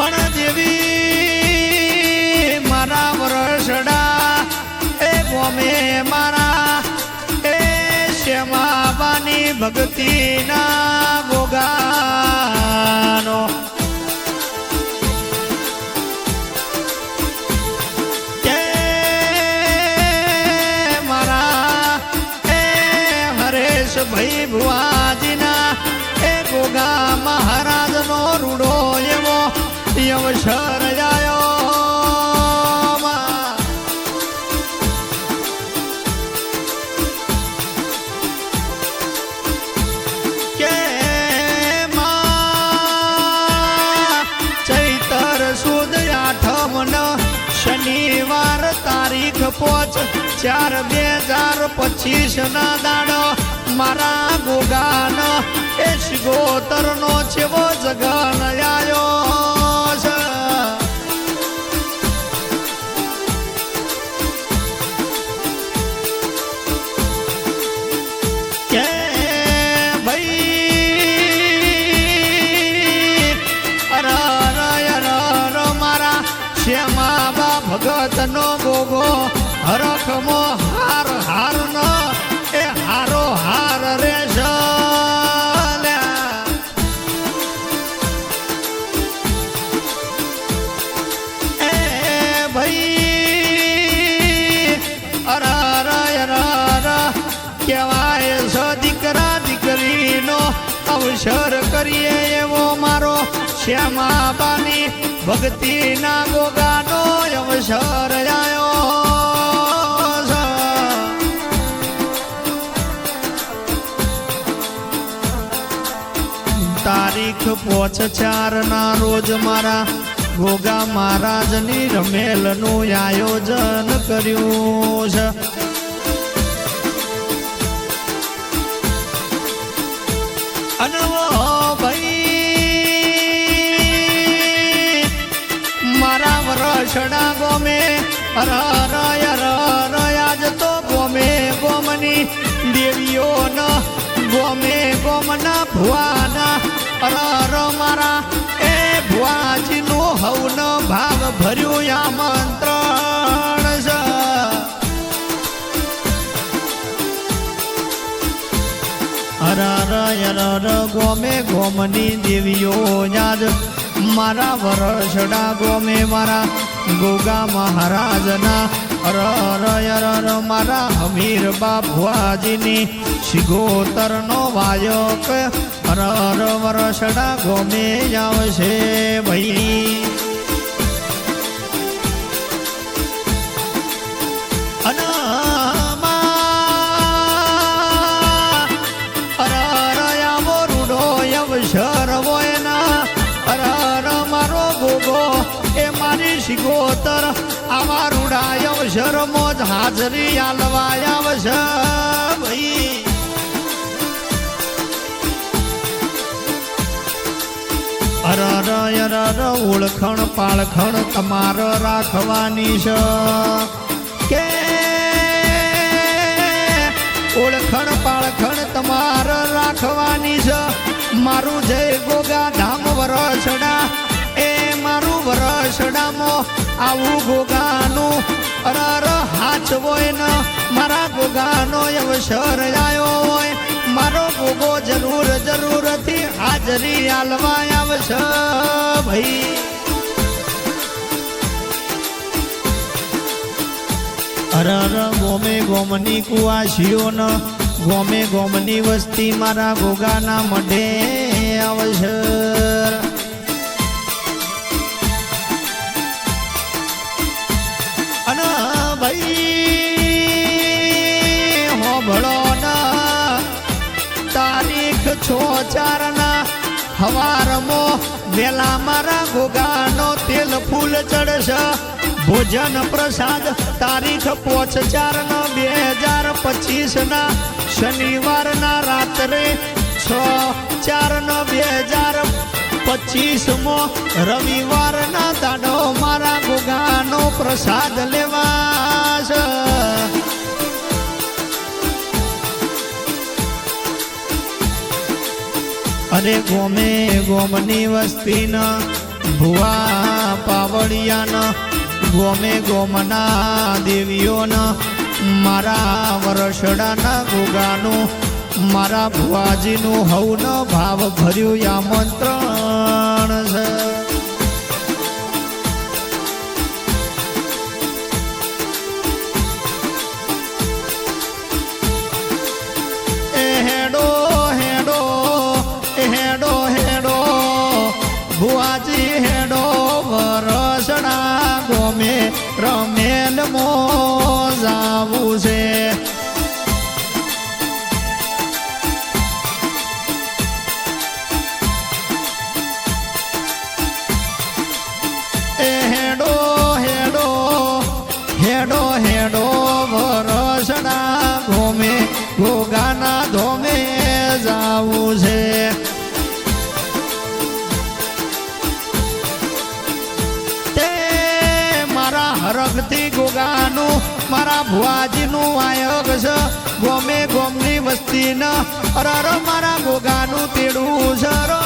પણ દેવી મારા વરસડા, એ ગોમે મારા, એ શ્યામાબાની ભક્તિના હરેશ ભાઈ ભુવાજીના, એ ગોગા એવો અવસર આયો કે ચૈતર સુદ આઠમ શનિવાર તારીખ પોચ ચાર બે હજાર પચીસ ના દાડો મારા ગોગાનો, એ શિગોતર નો છેવો જગન આયો. નો ગોગો હરખમો હાર હાર નો એ હારો હાર રે અવસર કરીએ એવો મારો શ્યામાબાની ભક્તિના ગોગાનો અવસર આયો તારીખ પોચ ચાર ના રોજ મારા ગોગા મહારાજની રમેલનું આયોજન કર્યું છે. આજ તો ગોમે ગોમની દેવીઓ ન ગોમે ગોમના ભુવાના. અર મારા એ ભુવાજીનું હવન ભાગ ભર્યું આમંત્રણ અરર ગોમે ગોમની દેવીઓ યાદ. મારા વરસડા ગોમે મારા ગોગા મહારાજના. અરર અરર મારા અમીર બાપુઆજીની શિગોતરનો વાયક. અરર વરસડા ગોમે આવશે ભાઈ. શિગોતર આવા રૂડા અવસર, મોજ હાજરી આલવા આવશે ભાઈ. અરર ઓળખણ પાળખણ તમાર રાખવાની છે કે ઓળખણ પાળખણ તમાર રાખવાની છે મારું જય ગોગા ધામ વરસડા આવું ગોગાનું અરર હાચ હોય ને, મારા ગોગાનો અવસર આવ્યો હોય. મારો ગોગો જરૂર, જરૂરથી હાજરી આલવા આવશે ભાઈ. અરર ગોમે ગોમની કુવાસીઓ ન ગોમે ગોમની વસ્તી મારા ગોગાના મઢે અવસર હવારમો વેલા મારા ગોગાનો તેલ ફૂલ ચડશે. ભોજન પ્રસાદ તારીખ પોચ ચાર નો બે હજાર પચીસ ના શનિવાર ના રાત્રે છ ચાર નો બે હજાર પચીસમો રવિવારના દાડો મારા ગોગાનો પ્રસાદ લેવા અરે ગોમે ગોમની વસ્તીના ભુવા પાવડિયાના ગોમે ગોમના દેવીઓના, મારા વરસડાના ગોગાનું મારા ભુવાજીનું હવન ભાવ ભર્યું આમંત્રણ રમેલ મો જાવું છે હેડો હેડો હેડો હેડો વરસડા ગોમે ગોગાના ધોમે જાવું છે. ગોગાનું મારા ભુવાજીનું આયોગ છે. ગોમે ગોમની વસ્તીના અરર મારા ગોગાનું તેડું છે.